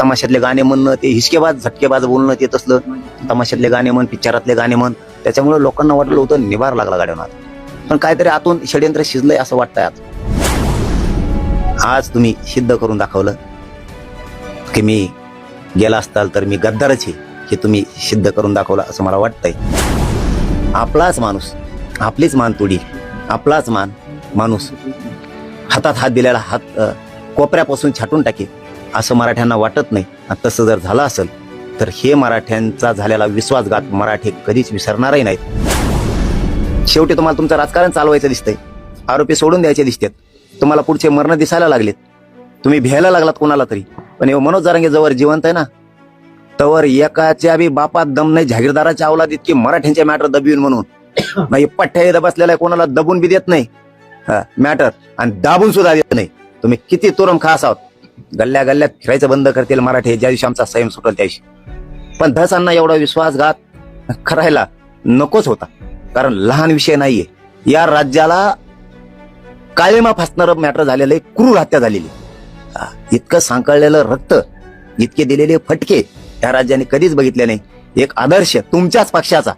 तमाशातले गाणे म्हणणं ते हिसकेबाज झटकेबाज बोलणं ते तसलं. तमाशातले गाणे म्हण पिक्चरातले गाणे म्हण. त्याच्यामुळे लोकांना वाटलं होतं निभार लागला गाड्यांना पण काहीतरी आतून षडयंत्र शिजलंय असं वाटतंय आज. आज तुम्ही सिद्ध करून दाखवलं की मी गेला असताल तर मी गद्दारच आहे हे तुम्ही सिद्ध करून दाखवलं असं मला वाटतंय. आपलाच माणूस आपलीच मान तोडी आपलाच मान माणूस हातात हात दिलेला हात कोपऱ्यापासून छाटून टाके. असं मराठ्यांना वाटत नाही. आणि तसं जर झालं असेल तर हे मराठ्यांचा झालेला विश्वासघात मराठी कधीच विसरणारही नाहीत. शेवटी तुम्हाला तुमचं राजकारण चालवायचं दिसतंय. आरोपी सोडून द्यायचे दिसतात. तुम्हाला पुढचे मरण दिसायला लागलेत. तुम्ही भ्यायला लागलात कोणाला तरी. पण हे मनोज जारंगे जवळ जिवंत आहे ना? तवर एकाच्या बी बापात दम नाही जागीरदाराच्या अवलाद इतकी मराठ्यांच्या मॅटर दबवीन म्हणून. नाही पठ्ठ्या इथं बसलेला आहे कोणाला दबून बी देत नाही. मॅटर आणि दाबून सुद्धा देत नाही. तुम्ही किती तुरम खास आहोत? गल्ल्या गल्ल्यात फिरायचं बंद करतील मराठी. ज्या दिवशी आमचा संयम सुटेल त्या दिवशी पण धसांना एवढा विश्वासघात करायला नकोच होता. कारण लहान विषय नाहीये. या राज्याला काळेमा फासणार मॅटर झालेलं आहे. क्रूर हत्या झालेली इतकं सांकळलेलं रक्त इतके दिलेले फटके या राज्याने कधीच बघितले नाही. एक आदर्श तुमच्याच पक्षाचा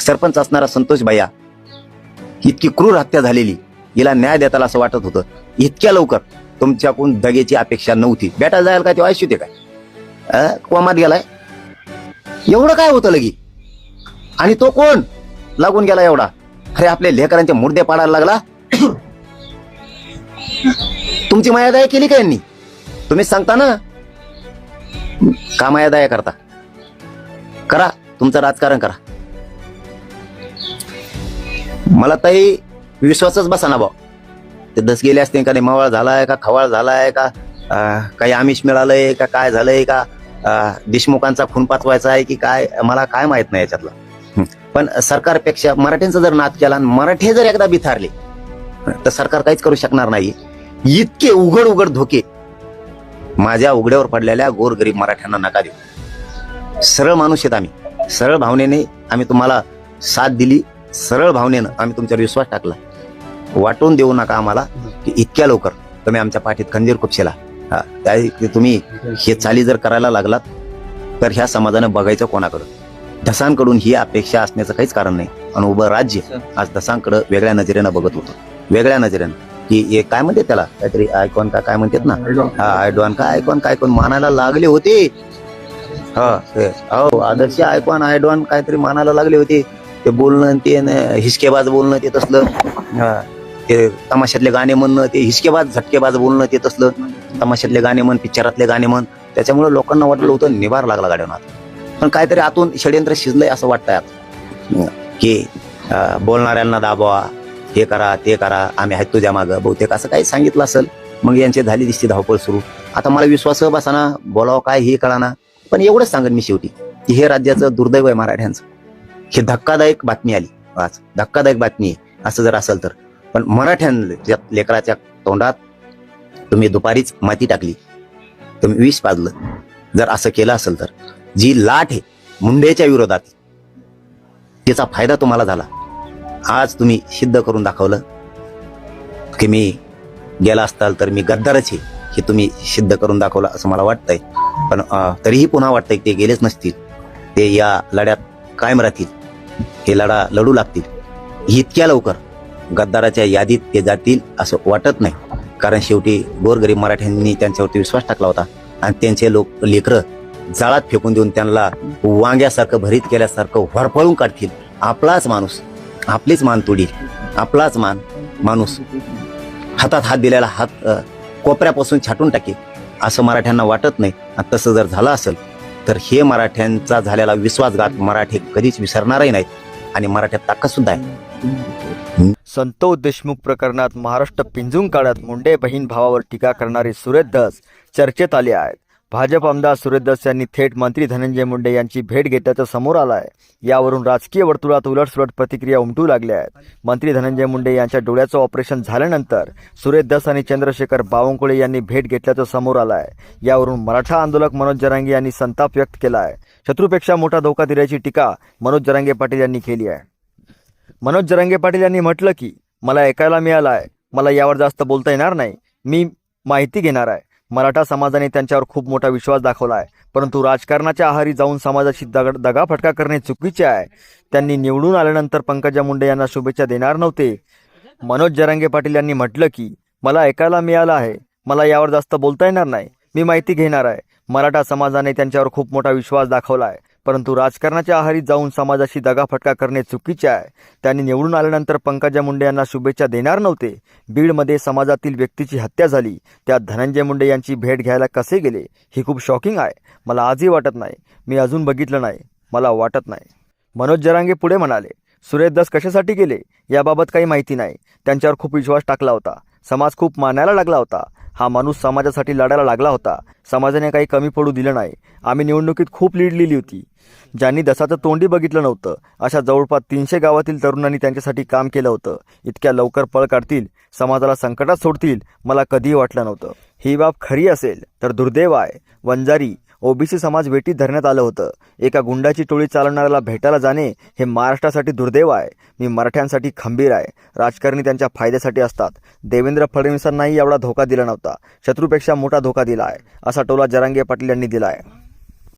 सरपंच असणारा संतोष भैया इतकी क्रूर हत्या झालेली. हिला न्याय देताला असं वाटत होतं. इतक्या लवकर तुमच्याकडून दगेची अपेक्षा नव्हती. बेटा जायला काय तेव्हा ते काय? कोमात गेलाय? एवढं काय होतं लगी? आणि तो कोण? लागून गेला एवढा. अरे आपल्या लेकरांचे मुर्दे पाडायला लागला? तुमची मायादाया केली का यांनी? तुम्हीच सांगता ना? का मायादाया करता? करा तुमचं राजकारण करा. मला ताई विश्वासच बसा ना भाऊ. ते दस गेले असते का नाही मवाळ झालाय का खवाळ झालाय का काही आमिष मिळालंय का काय झालंय का देशमुखांचा खून पाचवायचा आहे की काय मला काय माहीत नाही याच्यातलं. पण सरकारपेक्षा मराठ्यांचा जर नाद केला आणि मराठे जर एकदा बिथारले तर सरकार काहीच करू शकणार नाही इतके उघड उघड धोके माझ्या उघड्यावर पडलेल्या गोरगरीब मराठ्यांना नका देऊ. सरळ माणूस आहेत आम्ही. सरळ भावनेने आम्ही तुम्हाला साथ दिली. सरळ भावनेनं आम्ही तुमच्यावर विश्वास टाकला. वाटून देऊ नका आम्हाला की इतक्या लवकर. तुम्ही आमच्या पाठीत खंजीर खुपशेला. हा त्या तुम्ही हे चाली जर करायला लागलात तर ह्या समाजानं बघायचं कोणाकडं? धसांकडून ही अपेक्षा असण्याचं काहीच कारण नाही. आणि उभं राज्य आज धसांकडं वेगळ्या नजरेनं बघत होतं. वेगळ्या नजरेनं. की हे काय म्हणते त्याला? काहीतरी आयकॉन का काय म्हणतात ना? हा आयडॉन काय आयकॉन काय कोण मानायला लागले होते. हा आदर्श आयकॉन आयडॉन काहीतरी मानायला लागले होते. ते बोलणं ते हिसकेबाज बोलणं ते तसलं. हा, ते तमाशातले गाणे म्हणणं ते हिसकेबाज झटकेबाज बोलणं ते तसलं. तमाशातले गाणे म्हण पिक्चरातले गाणे म्हण. त्याच्यामुळे लोकांना वाटलं होतं निभार लागला गाड्यांना पण काहीतरी आतून षडयंत्र शिजलंय असं वाटतंय आता. की बोलणाऱ्यांना दाबवा हे करा ते करा आम्ही आहेत तुझ्या मागं. बहुतेक असं काही सांगितलं असेल मग यांची झाली दिसती धावपळ सुरू. आता मला विश्वास बसाना बोलावं काय हे कळाना पण एवढंच सांगेन मी शेवटी की हे राज्याचं दुर्दैव आहे मराठ्यांचं हे धक्कादायक बातमी आली. आज धक्कादायक बातमी आहे. असं जर असेल तर. पण मराठ्यांच्या लेकराच्या तोंडात तुम्ही दुपारीच माती टाकली तुम्ही विष पाजलं जर असं केलं असेल तर जी लाट आहे मुंडेच्या विरोधात तिचा फायदा तुम्हाला झाला. आज तुम्ही सिद्ध करून दाखवलं की मी गेला असताल तर मी गद्दारच आहे हे तुम्ही सिद्ध करून दाखवलं असं मला वाटतंय. पण तरीही पुन्हा वाटतंय ते गेलेच नसतील. ते या लढ्यात कायम राहतील. हे लढा लढू लागतील. इतक्या लवकर गद्दाराच्या यादीत ते जातील असं वाटत नाही. कारण शेवटी गोरगरीब मराठ्यांनी त्यांच्यावरती विश्वास टाकला होता. आणि त्यांचे लोक लेकरं जाळात फेकून देऊन त्यांना वांग्यासारखं भरीत केल्यासारखं व्हरपळून काढतील. आपलाच माणूस आपलीच मान तोडील. आपलाच मान माणूस हातात हात दिलेला हात कोपऱ्यापासून छाटून टाकेल. असं मराठ्यांना वाटत नाही. आणि तसं जर झालं असेल तर हे मराठ्यांचा झालेला विश्वासघात मराठी कधीच विसरणारही नाहीत. आणि मराठ्यात ताकदसुद्धा आहे. संतोष देशमुख प्रकरणात महाराष्ट्र पिंजून काढत मुंडे बहीण भावावर टीका करणारे सुरेश दस चर्चेत आले आहेत. भाजप आमदार सुरेश दस यांनी थेट मंत्री धनंजय मुंडे यांची भेट घेतल्याचं समोर आलं आहे. यावरून राजकीय वर्तुळात उलटसुलट प्रतिक्रिया उमटू लागल्या आहेत. मंत्री धनंजय मुंडे यांच्या डोळ्याचं ऑपरेशन झाल्यानंतर सुरेश दस आणि चंद्रशेखर बावनकुळे यांनी भेट घेतल्याचं समोर आलं आहे. यावरून मराठा आंदोलक मनोज जरांगे यांनी संताप व्यक्त केला आहे. शत्रूपेक्षा मोठा धोका दिल्याची टीका मनोज जरांगे पाटील यांनी केली आहे. मनोज जरांगे पाटील यांनी म्हटलं की मला ऐकायला मिळालं आहे मला यावर जास्त बोलता येणार नाही. मी माहिती घेणार आहे. मराठा समाजाने त्यांच्यावर खूप मोठा विश्वास दाखवला आहे परंतु राजकारणाच्या आहारी जाऊन समाजाशी दगड दगाफटका करणे चुकीचे आहे. त्यांनी निवडून आल्यानंतर पंकजा मुंडे यांना शुभेच्छा देणार नव्हते. मनोज जरांगे पाटील यांनी म्हटलं की मला ऐकायला मिळालं आहे. मला यावर जास्त बोलता येणार नाही. मी माहिती घेणार आहे. मराठा समाजाने त्यांच्यावर खूप मोठा विश्वास दाखवला आहे परंतु राजकारणाच्या आहारी जाऊन समाजाशी दगाफटका करणे चुकीचे आहे. त्यांनी निवडून आल्यानंतर पंकजा मुंडे यांना शुभेच्छा देणार नव्हते. बीडमध्ये समाजातील व्यक्तीची हत्या झाली. त्यात धनंजय मुंडे यांची भेट घ्यायला कसे गेले ही खूप शॉकिंग आहे. मला आजही वाटत नाही. मी अजून बघितलं नाही. मला वाटत नाही. मनोज जरांगे पुढे म्हणाले सुरेश दास कशासाठी गेले? याबाबत काही माहिती नाही. त्यांच्यावर खूप विश्वास टाकला होता. समाज खूप मानायला लागला होता. हा माणूस समाजासाठी लढायला लागला होता. समाजाने काही कमी पडू दिलं नाही. आम्ही निवडणुकीत खूप लीड लिहिली होती. ज्यांनी दसाचं तोंडी बघितलं नव्हतं अशा जवळपास तीनशे गावातील तरुणांनी त्यांच्यासाठी काम केलं होतं. इतक्या लवकर पळ काढतील समाजाला संकटात सोडतील मला कधीही वाटलं नव्हतं. ही बाब खरी असेल तर दुर्दैव आहे. वंजारी ओबीसी समाज वेटीत धरण्यात आलं होतं. एका गुंडाची टोळी चालवणाऱ्याला भेटायला जाणे हे महाराष्ट्रासाठी दुर्दैव आहे. मी मराठ्यांसाठी खंबीर आहे. राजकारणी त्यांच्या फायद्यासाठी असतात. देवेंद्र फडणवीसांनाही एवढा धोका दिला नव्हता. शत्रूपेक्षा मोठा धोका दिला आहे. असा टोला जरांगे पाटील यांनी दिला आहे